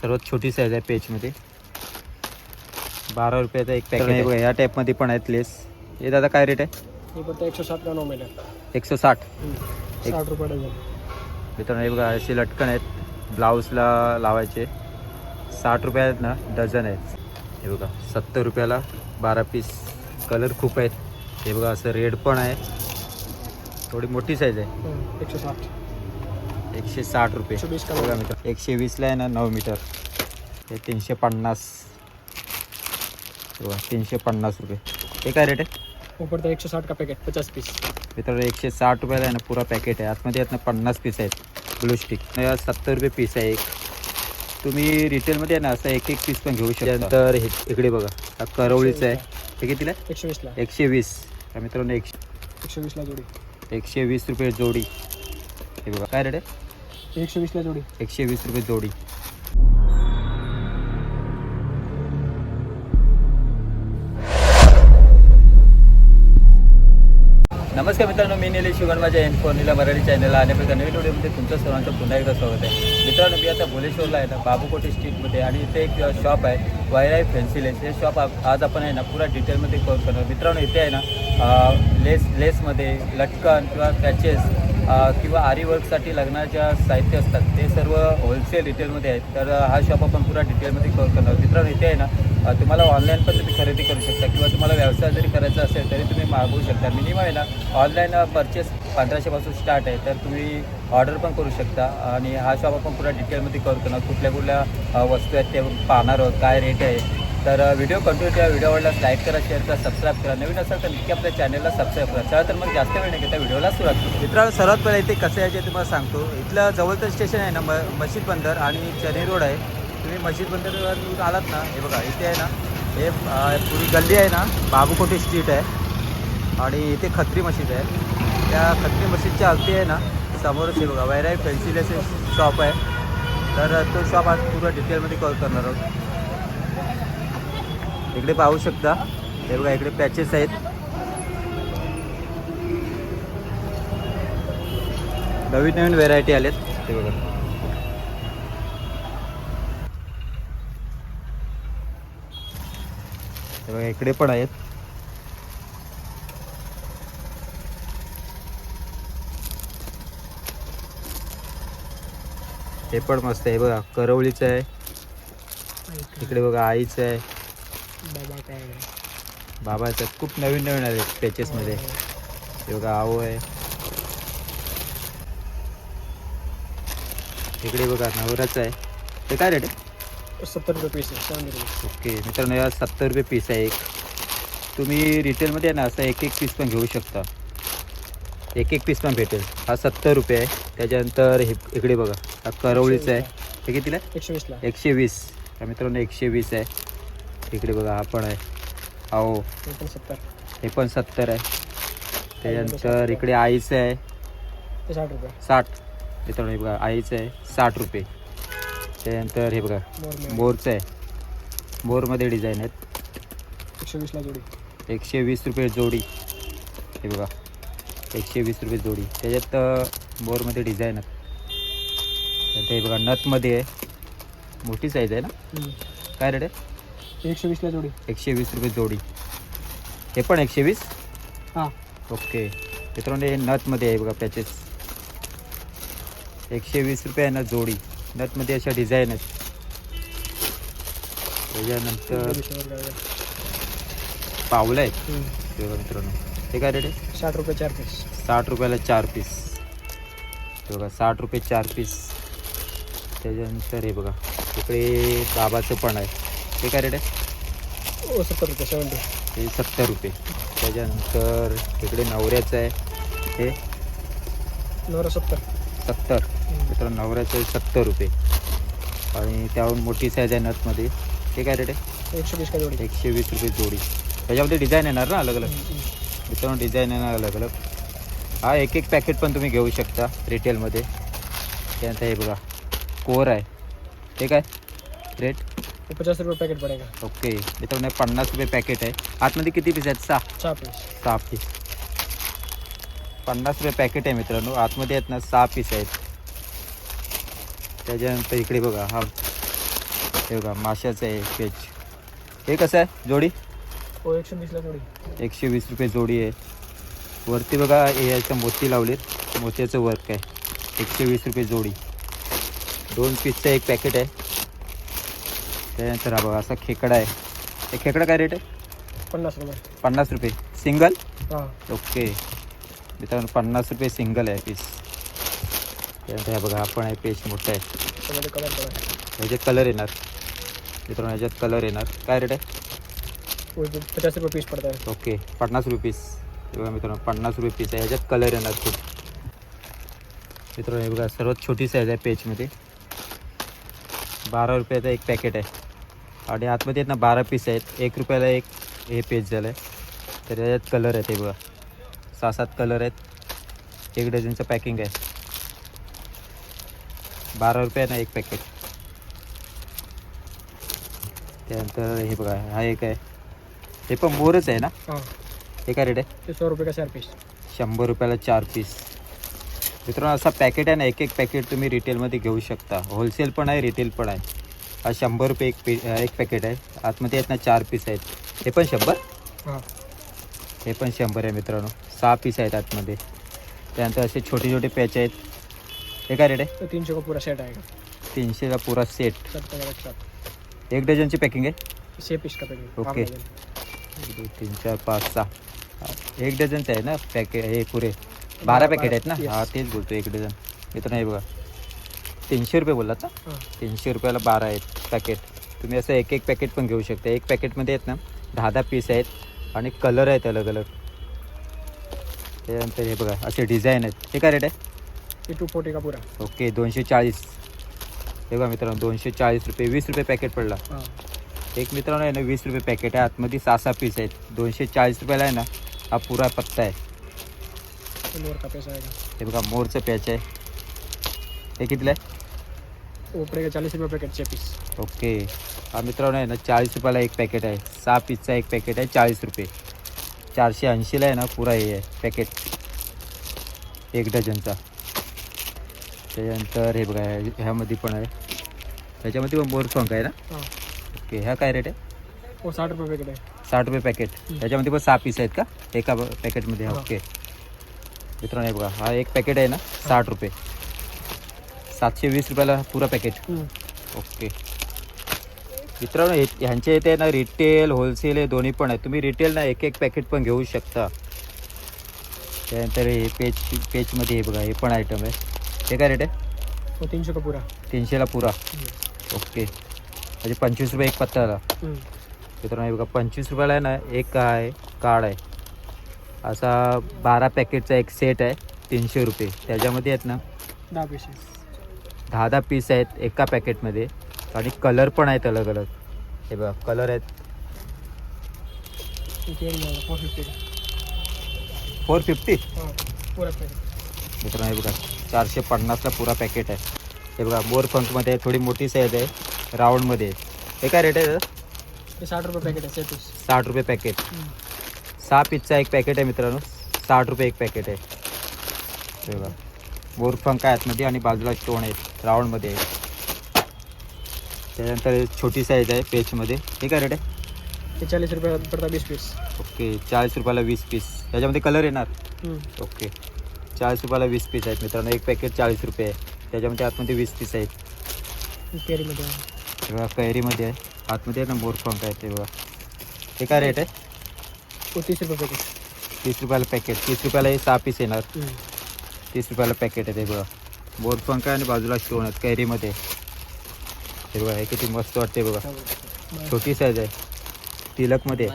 सर्वात छोटी साईज आहे पेजमध्ये बारा रुपयाचा एक पॅकेट आहे. बघा या टाईपमध्ये पण आहेत लेस हे दादा काय रेट आहे? हे फक्त एकशे साठ एकशे साठ. एक- साठ रुपये डझन. मित्रांनो हे बघा असे लटकन आहेत. ब्लाऊजला लावायचे. साठ रुपये आहेत ना डझन आहेत. हे बघा सत्तर रुपयाला बारा पीस कलर खूप आहेत. हे बघा असं रेड पण आहे. थोडी मोठी साईज आहे. हम्म, एकशे साठ. एकशे साठ रुपये. बघा मीटर एकशे वीसला आहे ना नऊ मीटर. हे तीनशे पन्नास. बघा तीनशे पन्नास रुपये. हे काय रेट आहे? ऊपर तर एकशे साठ का पॅकेट पचास पीस मित्रांनो एकशे साठ रुपयाला आहे ना पुरा पॅकेट आहे. आतमध्ये आहेत ना पन्नास पीस आहेत. ग्लू स्टिक सत्तर रुपये पीस आहे एक. तुम्ही रिटेलमध्ये आहे ना असं एक एक पीस पण घेऊ शकता. नंतर हे इकडे बघा. हा करवळीचं आहे. हे कितीला? एकशे वीसला. एकशे वीस. मित्रांनो एकशे एकशे वीसला जोडी. एकशे वीस रुपये जोडी. हे बघा. काय रेट आहे? एकशे वीसला जोडी. एकशे वीस रुपये जोडी. नमस्कार मित्रांनो मी निलेश शिवण माझ्या एन फोनीला मराठी चॅनलला आणि प्रकार नवीन व्हिडिओमध्ये तुमचं सर्वांचं पुन्हा एकदा स्वागत आहे. मित्रांनो मी आता भुलेश्वरला आहे ना बाबूकोटी स्ट्रीटमध्ये आणि इथे एक शॉप आहे वायराय फेन्सिलेस हे शॉप आज आपण आहे ना पुरा डिटेलमध्ये कव्हर करणार. मित्रांनो इथे आहे ना लेस लेसमध्ये लटकन किंवा पॅचेस किंवा आरी वर्कसाठी लग्नाच्या साहित्य असतात ते सर्व होलसेल रिटेलमध्ये आहेत. तर हा शॉप आपण पुरा डिटेलमध्ये कव्हर करणार मित्रांनो इथे आहे ना तुम्हाला ऑनलाईन पण तुम्ही खरेदी करू शकता किंवा तुम्हाला व्यवसाय जरी करायचा असेल तरी तुम्ही मागवू शकता. मिनिमम आहे ना ऑनलाईन परचेस पंधराशेपासून स्टार्ट आहे. तर तुम्ही ऑर्डर पण करू शकता. आणि हा शॉप आपण पुरा डिटेलमध्ये कव्हर करणार कुठल्या कुठल्या वस्तू आहेत ते पाहणार आहोत काय रेट आहे तर व्हिडिओ कंटिन्यू ठेवा व्हिडिओ आवडल्यास लाईक करा शेअर करा सबस्क्राईब करा. नवीन असाल तर नक्की आपल्या चॅनलला सबस्क्राईब करा. चला तर मग जास्त वेळ नाही घेता व्हिडिओला सुरुवात करू. मित्रांनो सर्वात पहिले इथे कसं यायचे तुम्हाला सांगतो. इथलं जवळचं स्टेशन आहे ना म मशीद बंदर आणि चेन्नई रोड आहे. तुम्ही मशीद बंदरवर आलात ना हे बघा इथे आहे ना हे पुरी गल्ली आहे ना बाबूकोटे स्ट्रीट आहे. आणि इथे खत्री मशीद आहे. त्या खत्री मशीदच्या अगदी आहे ना समोरच हे बघा वैराय पेन्सिलेचे शॉप आहे. तर तो शॉप आज पूर्ण डिटेलमध्ये कॉल करणार आहोत. इकडे पाहू शकता. हे बघा इकडे पॅचेस आहेत. नवीन नवीन व्हेरायटी आलेत. ते बघा. हे बघा इकडे पण आहेत. हे पण मस्त आहे बघा करवलीचं आहे. इकडे बघा आईचं आहे. बाबा काय बाबाचं खूप नवीन नवीन आले पॅचेसमध्ये हे बघा आहो आहे. इकडे बघा नवराचं आहे. ते काय रेट आहे? सत्तर रुपये पीस आहे ओके मित्रांनो या सत्तर रुपये पीस आहे एक. तुम्ही रिटेलमध्ये ना असं एक एक पीस पण घेऊ शकता. एक एक पीस पण भेटेल. हा सत्तर रुपये आहे. त्याच्यानंतर हे इकडे बघा हा करवळीचा आहे. हे कितीला? एकशे वीसला. एकशे वीस. हा मित्रांनो एकशे वीस आहे. इकडे बघा हा पण आहे. अहो हे पण सत्तर हे पण सत्तर आहे. त्याच्यानंतर इकडे आईचं आहे. साठ रुपये. साठ. मित्रांनो हे बघा आईचं आहे. साठ रुपये. त्याच्यानंतर हे बघा मोरचं आहे. मोरमध्ये डिझाईन आहेत. एकशे वीसला जोडी. एकशे वीस रुपये जोडी. हे बघा एकशे वीस रुपये जोडी. त्याच्यात अ, मोरमध्ये डिझाईन आहेत. हे बघा नथमध्ये आहे. मोठी साईज आहे ना. काय रेट आहे? एकशे वीसला जोडी. एकशे वीस रुपये जोडी. हे पण एकशे वीस? हां. ओके. मित्रांनो हे नथमध्ये आहे बघा पॅचेस एकशे वीस रुपये आहे ना जोडी. नथमध्ये अशा डिझाईन आहेत. त्याच्यानंतर पावलं आहेत. हे बघा मित्रांनो. हे काय रेट आहे? साठ रुपये चार पीस साठ रुपयाला चार पीस हे बघा साठ रुपये चार पीस त्याच्यानंतर हे बघा. इकडे बाबाचं पण आहे. हे काय रेट आहे? ओ सत्तर रुपये सेवन्टी हे सत्तर रुपये. त्याच्यानंतर इकडे नवऱ्याचं आहे. हे? नवरा सत्तर. सत्तर. मित्रांनो नवऱ्याचं आहे सत्तर रुपये. आणि त्याहून मोठी साईज आहे नथमध्ये. हे काय रेट आहे? एकशे वीस का जोडी. एकशे वीस रुपये जोडी. त्याच्यामध्ये डिझाईन येणार ना अलग अलग. मित्रांनो डिझाईन येणार अलग अलग हा एक एक पॅकेट पण तुम्ही घेऊ शकता रिटेलमध्ये त्यानंतर हे बघा. कोर आहे. हे काय? रेट हे पचास रुपये पॅकेट पडेगा. ओके मित्रांनो पन्नास रुपये पॅकेट आहे. आतमध्ये किती पीस आहेत? सहा. सहा पीस सहा पीस पन्नास रुपये पॅकेट आहे मित्रांनो. आतमध्ये आहेत ना सहा पीस आहेत. त्याच्यानंतर इकडे बघा हा. हे बघा माशाचं आहे पेज हे कसं आहे? जोडी? हो एकशे वीसला थोडी एकशे वीस रुपये जोडी आहे. वरती बघा हे याच्या मोती लावलेत. मोत्याचं वर्क आहे. एकशे वीस रुपये जोडी. दोन पीसचं एक पॅकेट आहे. त्यानंतर हा बघा असा खेकडा आहे. हे खेकडा काय रेट आहे? पन्नास रुपये. पन्नास रुपये. सिंगल हां. ओके मित्रांनो पन्नास रुपये सिंगल आहे पीस त्यानंतर हा बघा हा पण आहे पीस मोठा आहे. त्यामध्ये कलर आहे. ह्याच्यात कलर येणार. मित्रांनो ह्याच्यात कलर येणार. काय रेट आहे? वो जो पचास रुपये पीस पड़ता है ओके पन्नास रुपये पीस हे बघा मित्रांनो पन्नास रुपये पीस आहे. ह्याच्यात कलर येणार खूप. मित्रांनो हे बघा सर्वात छोटी साईज आहे पेजमध्ये बारा रुपयाचा एक पॅकेट आहे. आणि आतमध्ये आहेत ना बारा पीस आहेत. एक रुपयाला एक हे पेज झालं आहे तर याच्यात कलर आहेत हे बघा. सहा सात कलर आहेत. एक डझनचं पॅकिंग आहे. बारा रुपये ना एक पॅकेट त्यानंतर हे बघा हा एक आहे. हे पण मोरच आहे ना? हाँ. काय रेट आहे? सौ रुपये का चार पीस शंभर रुपयाला चार पीस मित्रांनो असा पॅकेट आहे ना एक एक पॅकेट तुम्ही रिटेलमध्ये घेऊ शकता. होलसेल पण आहे रिटेल पण आहे. हा शंभर रुपये एक पे एक पॅकेट आहे. आतमध्ये आहेत ना चार पीस आहेत. हे पण शंभर? हाँ. हे पण शंभर आहे मित्रांनो. सहा पीस आहेत आतमध्ये. त्यानंतर असे छोटे छोटे पॅच आहेत. हे काय रेट आहे? तो तीन सौ का पूरा सेट आएगा तीनशेला पुरा सेट का एक डझनची पॅकिंग आहे? छः पीस का पैकेट ओके. एक, दोन, तीन चार पाच सहा. एक डझनचं आहे ना पॅकेट हे पुरे. बारा पॅकेट आहेत ना. हा तेच बोलतो एक डझन मित्रांनो हे बघा. तीनशे रुपये बोललात ना तीनशे रुपयाला बारा आहेत पॅकेट तुम्ही असं एक एक पॅकेट पण घेऊ शकता. एक पॅकेटमध्ये आहेत ना दहा दहा पीस आहेत आणि कलर आहेत अलग अलग त्यानंतर हे बघा असे डिझाईन आहेत. हे काय रेट आहे? टू फोर्टी का पूरा. ओके दोनशे चाळीस. हे बघा मित्रांनो दोनशे चाळीस रुपये वीस रुपये पॅकेट पडला. एक मित्रांनो आहे ना वीस रुपये पॅकेट आहे. आतमध्ये सहा सहा पीस आहेत. दोनशे चाळीस रुपयाला आहे ना हा पुरा पत्ता आहे. हे बघा मोरचं पॅच आहे. हे कितीला आहे? वो पड़ेगा चालीस रुपये पैकेट छः पीस ओके. हा मित्रांनो आहे ना चाळीस रुपयाला एक पॅकेट आहे. सहा पीसचा एक पॅकेट आहे चाळीस रुपये. चारशे ऐंशीला आहे ना पुरा हे आहे पॅकेट एक डझनचा त्याच्यानंतर हे बघा ह्या- ह्यामध्ये पण आहे. ह्याच्यामध्ये पण मोरफंक आहे ना? हाँ. ओके ह्या काय रेट आहे? वो साठ रुपये पैकेट है साठ रुपये पॅकेट हं. ह्याच्यामध्ये पण सहा पीस आहेत का? एका पॅकेटमध्ये हां. ओके. मित्रांनो हे बघा हा एक पॅकेट आहे ना साठ रुपये. सातशे वीस रुपयाला पुरा पॅकेट ओके. मित्रांनो हे ह्यांच्या इथे ना रिटेल होलसेल हे दोन्ही पण आहे तुम्ही रिटेल ना एक एक पॅकेट पण घेऊ शकता. त्यानंतर हे पेज पेजमध्ये हे बघा हे पण आयटम आहे. हे काय रेट आहे? वो तीन सौ का पूरा? तीनशेला पुरा. ओके. म्हणजे पंचवीस रुपये एक पत्ताला. मित्रांनो हे बघा पंचवीस रुपयाला आहे ना एक आहे कार्ड आहे. असा बारा पॅकेटचा एक सेट आहे तीनशे रुपये. त्याच्यामध्ये आहेत ना दहा पीसेस दहा दहा पीस आहेत एका पॅकेटमध्ये आणि कलर पण आहेत अलग अलग हे बघा कलर आहेत. Four fifty? हाँ मित्रांनो हे बघा चारशे पन्नासला पुरा पॅकेट आहे. हे बघा मोर फंकमध्ये आहे थोडी मोठी साईज आहे राऊंडमध्ये आहे. हे काय रेट आहे दादा? साठ रुपये पैकेट है पीस साठ रुपये पॅकेट सहा पीसचा एक पॅकेट आहे मित्रांनो. साठ रुपये एक पॅकेट आहे. हे बघा. मोरफंक आहे आतमध्ये आणि बाजूला स्टोन आहेत राऊंडमध्ये आहे त्यानंतर हे छोटी साईज आहे पेजमध्ये हे काय रेट आहे? ये चालीस रुपये पड़ता बीस पीस ओके चाळीस रुपयाला वीस पीस त्याच्यामध्ये कलर येणार? ओके. चाळीस रुपयाला वीस पीस आहेत मित्रांनो. एक पॅकेट चाळीस रुपये आहे. त्याच्यामध्ये आतमध्ये वीस पीस आहेत. हे बघा कैरीमध्ये आहे. आतमध्ये आहे ना मोरफंक आहे ते बघा. हे काय रेट आहे? वो तीस रुपये पैकेट तीस रुपयाला पॅकेट तीस रुपयाला हे सहा पीस येणार. तीस रुपयाला पॅकेट आहे ते बघा. बोरपंख आहे आणि बाजूला स्टोन आहेत कैरीमध्ये. हे बघा हे किती मस्त वाटते बघा. छोटी साईज आहे. तिलकमध्ये.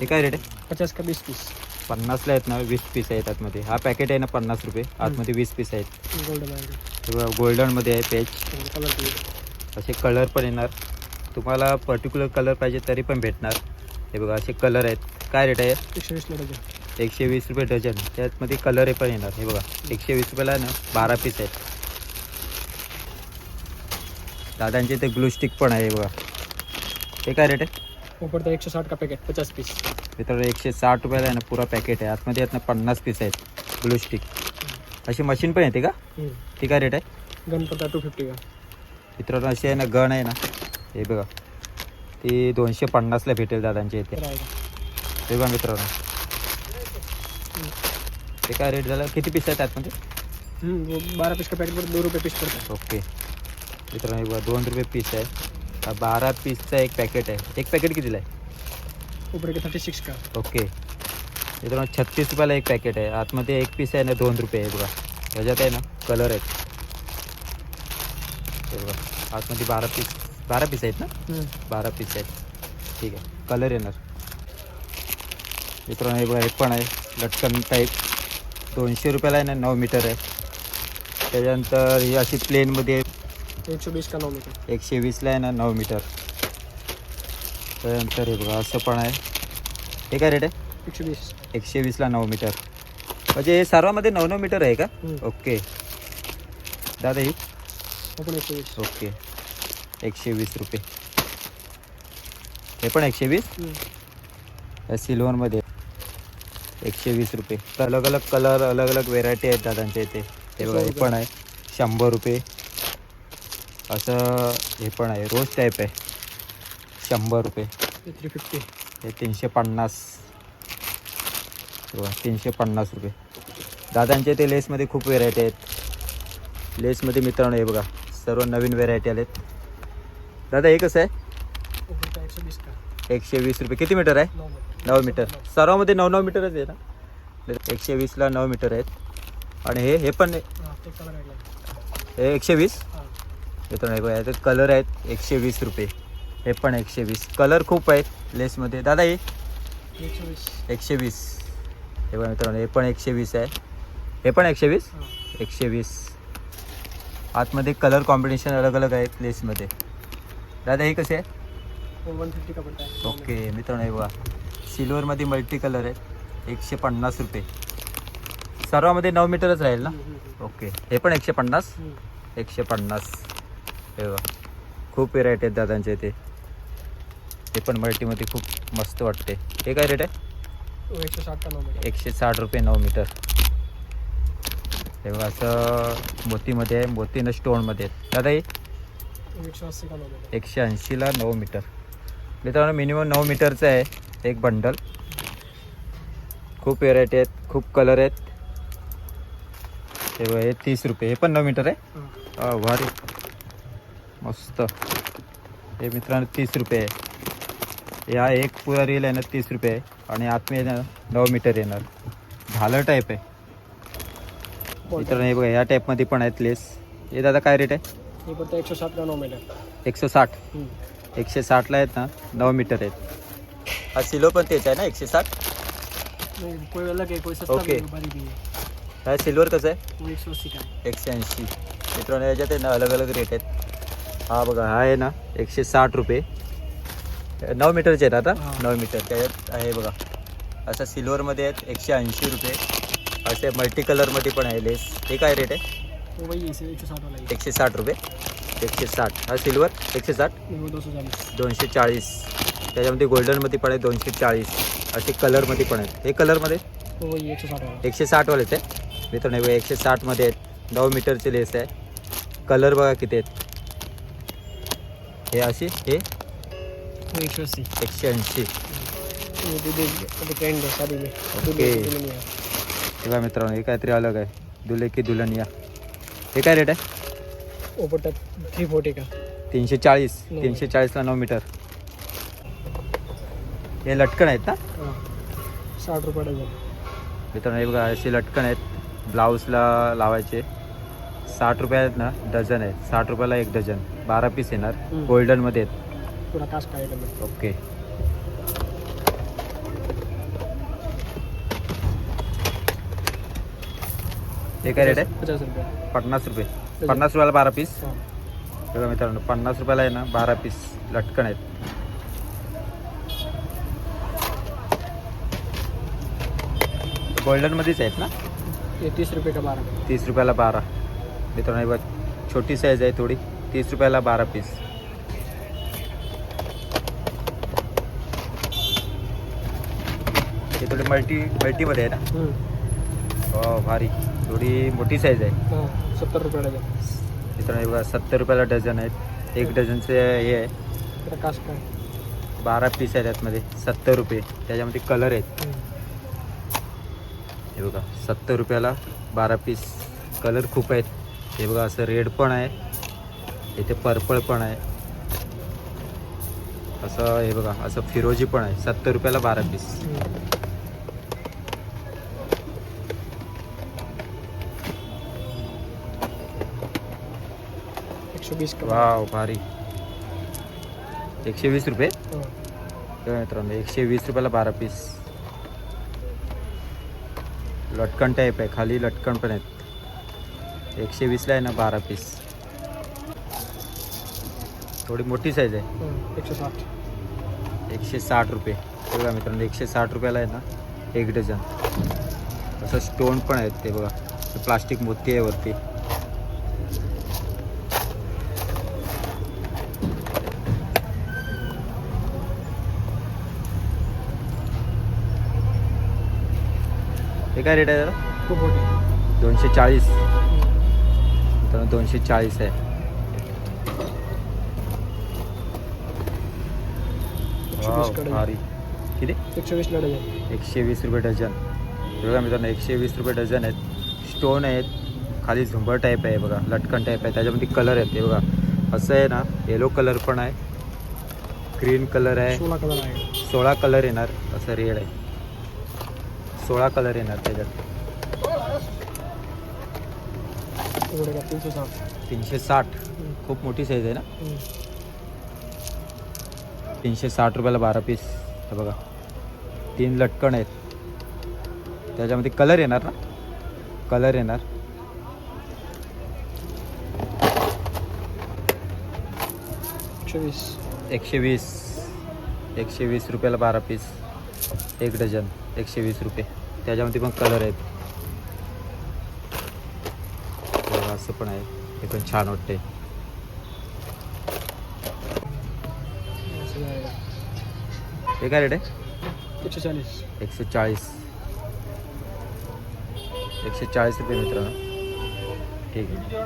हे काय रेट आहे? पचास का बीस पीस पन्नासला आहेत ना वीस पीस आहेत आतमध्ये. हा पॅकेट आहे ना पन्नास रुपये. आतमध्ये वीस पीस आहेत. गोल्डन हे बघा गोल्डनमध्ये आहे पेज कलर असे कलर पण येणार. तुम्हाला पर्टिक्युलर कलर पाहिजे तरी पण भेटणार. हे बघा असे कलर आहेत. काय रेट आहे? एक सौ वीस डझन. एकशे वीस रुपये डझन. त्यातमध्ये कलर पण येणार. हे बघा. एकशे वीस रुपयाला आहे ना बारा पीस आहेत. दादांचे इथे ग्लू स्टिक पण आहे हे बघा. हे काय रेट आहे? वो पड़ता एक सौ साठ का पैकेट पचास पीस मित्रांनो एकशे साठ रुपयाला आहे ना पुरा पॅकेट आहे. आतमध्ये आहेत ना पन्नास पीस आहेत. ग्लू स्टिक अशी मशीन पण येते का? ती काय रेट आहे? गन पड़ता है टू फिफ्टी का? मित्रांनो अशी आहे ना गन आहे ना. हे बघा. ती दोनशे पन्नासला भेटेल दादांच्या इथे. हे बघा मित्रांनो. ते काय रेट झालं. किती पीस आहेत आतमध्ये? हम्म, वो बारह पीस का पैकेट पर दो रुपये पीस पड़ता है ओके. मित्रांनो हे बघा दोन रुपये पीस आहे. हा बारा पीसचा एक पॅकेट आहे. एक पॅकेट कितीला आहे? ऊपर के थर्टी सिक्स का? ओके. मित्रांनो छत्तीस रुपयाला एक पॅकेट आहे. आतमध्ये एक पीस आहे ना दोन रुपये आहे. बघा ह्याच्यात आहे ना कलर आहेत. हे बघा आतमध्ये बारा पीस बारा पीस आहेत ना? हम्म, बारा पीस आहेत. ठीक आहे कलर येणार. मित्रांनो हे बघा हे पण आहे. लटकन टाईप दोनशे रुपयाला आहे ना नऊ मीटर आहे. त्याच्यानंतर ही अशी प्लेनमध्ये एक सौ बीस का नौ मीटर? एकशे वीसला आहे ना नऊ मीटर. त्यानंतर हे बघा असं पण आहे. हे काय रेट आहे? एक सौ बीस एकशे वीसला नऊ मीटर. म्हणजे हे सर्वामध्ये नऊ नऊ मीटर आहे का? ओके. दादा ही? वो पण एक सौ बीस ओके. एकशे वीस रुपये. हे पण एकशे वीस? या सिल्वरमध्ये एकशे वीस रुपये. तर अलग अलग कलर अलग अलग व्हेरायटी आहेत दादांच्या इथे. हे बघा हे पण आहे. शंभर रुपये. असं हे पण आहे. रोज टाईप आहे. शंभर रुपये. थ्री फिफ्टी हे तीनशे पन्नास. बघा, तीनशे पन्नास रुपये. दादांच्या इथे लेसमध्ये खूप व्हेरायटी आहेत. लेसमध्ये मित्रांनो हे बघा सर्व नवीन व्हेरायटी आलेत. दादा हे कसं आहे? एकशे वीस रुपये. किती मीटर आहे? नऊ मीटर. सर्वामध्ये नऊ नऊ मीटरच आहे ना? एकशे वीसला नऊ मीटर आहेत. आणि हे हे पण हाँ एकशे वीस? हाँ. मित्रांनो हे बघा याच्यात कलर आहेत एकशे वीस रुपये. हे पण एकशे वीस. कलर खूप आहेत लेसमध्ये. दादा हे एकशे वीस. हे बघा मित्रांनो हे पण एकशे वीस आहे. हे पण एकशे वीस? एकशे वीस. आतमध्ये कलर कॉम्बिनेशन अलग अलग आहेत लेसमध्ये. दादा हे कसे आहे वो वन फिफ्टी का पड़ता है ओके मित्रांनो हे बघा. सिल्वरमध्ये मल्टी कलर आहेत एकशे पन्नास रुपये. सर्वामध्ये नऊ मीटरच राहील ना? ओके. हे पण एकशे पन्नास. एकशे पन्नास. हे बघा. खूप व्हेरायटी आहेत दादांच्या इथे हे पण मल्टीमध्ये खूप मस्त वाटते. हे काय रेट आहे? वो एक सौ साठ का नौ मीटर एकशे साठ रुपये नऊ मीटर. हे बघा असं मोतीमध्ये आहे. मोतीनं स्टोनमध्ये आहेत. दादा हे एकशे ऐंशीला नऊ मीटर. मित्रांनो मिनिमम नऊ मीटरचं आहे एक बंडल खूप व्हेरायटी आहेत खूप कलर आहेत. हे बघा हे तीस रुपये हे पण नऊ मीटर आहे. भारी. मस्त. हे मित्रांनो तीस रुपये आहे. या एक पुरा रील आहे ना तीस रुपये आहे. आणि आतमध्ये ना नऊ मीटर येणार. झालं टाईप आहे. मित्रांनो हे बघा या टाईपमध्ये पण आहेत लेस हे दादा काय रेट आहे? ये पड़ता एक सौ साठ एकशे साठ. एकशे साठला आहेत ना नऊ मीटर आहेत. हा सिलो पण तेच आहे ना एकशे साठ? ओके. है सिल्वर कसं आहे? एकशे ऐंशी. मित्रांनो याच्यात आहे ना अलग अलग रेट आहेत. हा बघा हा आहे ना एकशे साठ रुपये. नऊ मीटरचे आहेत आता. नऊ मीटर. त्याच्यात आहे बघा असं सिल्वरमध्ये आहेत एकशे ऐंशी रुपये. असे मल्टी कलरमध्ये पण आहे लेस. हे काय रेट आहे? है इसे एक सौ साठ वाला ही है एकशे साठ रुपये. एकशे साठ. हा सिल्वर एकशे साठ? नहीं, दोनशे चाळीस. त्याच्यामध्ये गोल्डनमध्ये पण आहे दोनशे चाळीस. असे कलरमध्ये पण आहेत. हे कलरमध्ये वाला. एकशे साठवालेच आहे. मित्रांनो हे बघा, एकशे साठमध्ये आहेत. नऊ मीटरचे लेस आहे. कलर बघा किती आहेत. हे अशी? हे? अस्सी. एकशे ऐंशी. ट्रेंड है में ओके. हे बघा मित्रांनो हे काहीतरी अलग आहे. दुले की दुल्हनिया हे काय रेट आहे? पड़ता थ्री फोर्टी का? तीनशे चाळीस नऊ तीनशे चाळीसला नऊ मीटर. हे लटकन आहेत ना? हाँ. साठ रुपये डजन मित्रांनो हे बघा असे लटकन आहेत. ब्लाऊजला लावायचे. साठ रुपये आहेत ना डझन आहेत. साठ रुपयाला एक डझन. बारा पीस येणार. हम्म. गोल्डनमध्ये आहेत. पूरा कास्ट का आइटम है ओके. हे काय रेट आहे? पचास रुपये. पन्नास रुपये. पन्नास रुपयाला बारा पीस. हाँ. बघा मित्रांनो पन्नास रुपयाला आहे ना बारा पीस लटकन आहेत. गोल्डनमध्येच आहेत ना? तीस रुपये का बारह तीस रुपयाला बारा. मित्रांनो हे बघ छोटी साईज आहे थोडी. तीस रुपयाला बारा पीस. हे थोडी मल्टी मल्टीमध्ये आहे ना? हम्म. भारी. थोडी मोठी साईज आहे. सत्तर रुपये डजन मित्रांनो हे बघा सत्तर रुपयाला डझन आहेत. एक डझनचे हे आहे. इकडे कास्ट आहे बारा पीस आहे त्यातमध्ये सत्तर रुपये. त्याच्यामध्ये कलर आहेत. हे बघा सत्तर रुपयाला बारा पीस कलर खूप आहेत. हे बघा असं रेड पण आहे. इथे पर्पल पण आहे. असं हे बघा असं फिरोजी पण आहे. सत्तर रुपयाला बारा पीस एकशे वीस का वाव भारी. एकशे वीस रुपये? हो. मित्रांनो एकशे वीस रुपयाला बारा पीस. लटकन टाईप आहे खाली लटकन पण आहेत. एकशे वीसला आहे ना बारा पीस. थोडी मोठी साईज आहे. हो, एकशे साठ. एकशे साठ रुपये. बघा मित्रांनो एकशे साठ रुपयाला आहे ना एक डझन. असं स्टोन पण आहेत ते बघा. प्लास्टिक मोती आहे वरती. हे काय रेट आहे जरा? दोनशे चाळीस मित्रांनो दोनशे चाळीस आहे कडे. भारी. किती? एकशे वीस एकशे रुपये डझन. हे बघा मित्रांनो एकशे वीस रुपये डझन आहेत. स्टोन आहेत. खाली झुंबर टाईप आहे बघा. लटकन टाईप आहे. त्याच्यामध्ये कलर आहेत हे बघा. असं आहे ना येलो कलर पण आहे. ग्रीन कलर आहे. सोळा कलर आहे. सोळा कलर येणार. असं रेड आहे. सोळा कलर येणार त्याच्यात. तीनशे साठ. तीनशे साठ. हम्म. खूप मोठी साईज आहे ना. तीनशे साठ रुपयाला बारा पीस हे बघा. तीन लटकन आहेत. त्याच्यामध्ये कलर येणार ना? कलर येणार. एकशे वीस. एकशे वीस. एकशे वीस रुपयाला बारा पीस एक डझन. एकशे वीस रुपये. त्याच्यामध्ये पण कलर आहेत. बघा, असं पण आहे. हे पण छान वाटते असं जायला. हे काय रेट आहे? एकशे चाळीस एकशे चाळीस एकशे चाळीस रुपये मित्रांनो. ठीक आहे.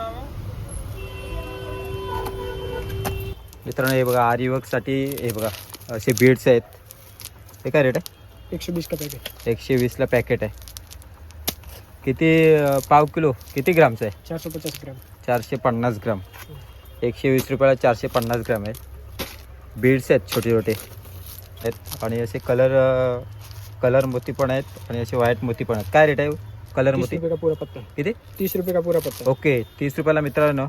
मित्रांनो हे बघा आरी वर्कसाठी हे बघा असे बीड्स आहेत. हे काय रेट आहे? एकशे वीस का पॅकेट एकशे वीसला पॅकेट आहे. किती अं, पाव किलो? किती ग्रामचं आहे? चारशे पचास ग्रॅम. चारशे पन्नास ग्राम. एकशे वीस रुपयाला चारशे पन्नास ग्राम आहे बीड्स आहेत छोटे छोटे. आहेत. आणि असे कलर कलर मोती पण आहेत आणि असे व्हाईट मोती पण आहेत. काय रेट आहे कलर तीस मोती? रुपये का पूरा पत्ता? किती? तीस रुपये का पूरा पत्ता? ओके तीस रुपयाला मित्रांनो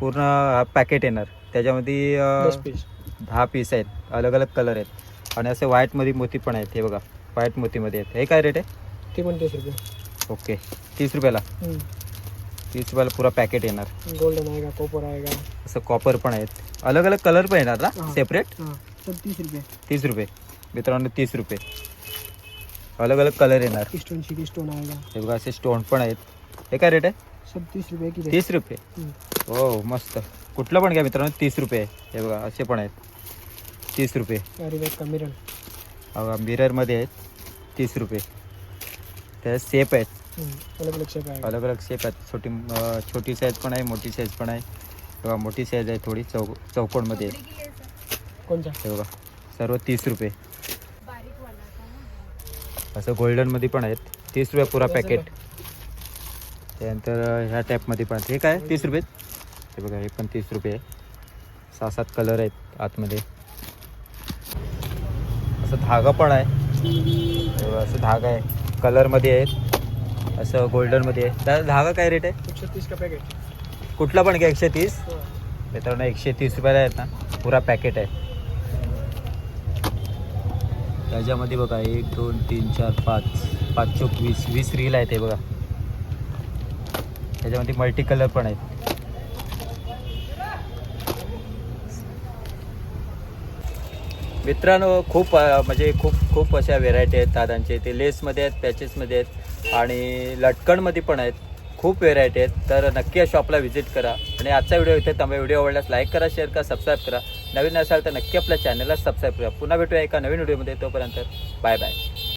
पूर्ण पॅकेट येणार. त्याच्यामध्ये अं, दस पीस दहा पीस आहेत. अलग अलग कलर आहेत. आणि असे व्हाईटमध्ये मोती पण आहेत हे बघा. व्हाईट मोतीमध्ये आहेत हे काय रेट आहे? ते पण तीस रुपये. ओके. तीस रुपयाला? तीस रुपयाला पुरा पॅकेट येणार. गोल्डन आहे का? कॉपर आहे का? असं कॉपर पण आहेत. अलग अलग कलर पण येणार ना? हा. सेपरेट हां. तीस रुपये. तीस रुपये. मित्रांनो तीस रुपये. अलग अलग कलर येणार. स्टोन सिटी स्टोन आहे का? हे बघा असे स्टोन पण आहेत. हे काय रेट आहे? सब तीस रुपये तीस रुपये. हो मस्त. कुठलं पण घ्या मित्रांनो तीस रुपये. आहे हे बघा असे पण आहेत. तीस रुपये. अरे बॅग का मिरर मिररमध्ये आहेत. तीस रुपये. त्या सेप आहेत. अलग अलग शेप आहे अलग अलग शेप आहेत. छोटी अं, छोटी साईज पण आहे मोठी साईज पण आहे. बघा मोठी साईज आहे थोडी चौ चौकोनमध्ये आहे. कोणचा हे बघा सर्व तीस रुपये. असं गोल्डनमध्ये पण आहेत. तीस रुपये पुरा पॅकेट त्यानंतर अं, ह्या टाईपमध्ये पण आहेत. हे काय? तीस रुपये? हे बघा हे पण तीस रुपये आहे. सहा सात कलर आहेत आतमध्ये. असं धागा पण आहे. असं धागा आहे. कलरमध्ये आहेत. असं गोल्डनमध्ये आहे त्या धागा काय रेट आहे? एकशे तीस का पॅकेट कुठला पण घ्या एकशे तीस मित्रांनो एकशे तीस रुपयाला आहेत ना. पुरा पॅकेट आहे. त्याच्यामध्ये बघा एक दोन तीन चार पाच पाच चौक वीस वीस रील आहेत हे बघा. त्याच्यामध्ये मल्टी कलर पण आहेत. मित्रांनो खूप म्हणजे खूप खूप अशा व्हेरायटी आहेत दादांचे. ते लेसमध्ये आहेत पॅचेसमध्ये आहेत आणि लटकनमध्ये पण आहेत. खूप व्हेरायटी आहेत. तर नक्की या शॉपला व्हिजिट करा. आणि आजचा व्हिडिओ इथे त्यामुळे व्हिडिओ आवडल्यास लाईक करा शेअर करा सबस्क्राईब करा. नवीन असाल तर नक्की आपल्या चॅनलला सबस्क्राईब करा. पुन्हा भेटूया एका नवीन व्हिडिओमध्ये तोपर्यंत बाय बाय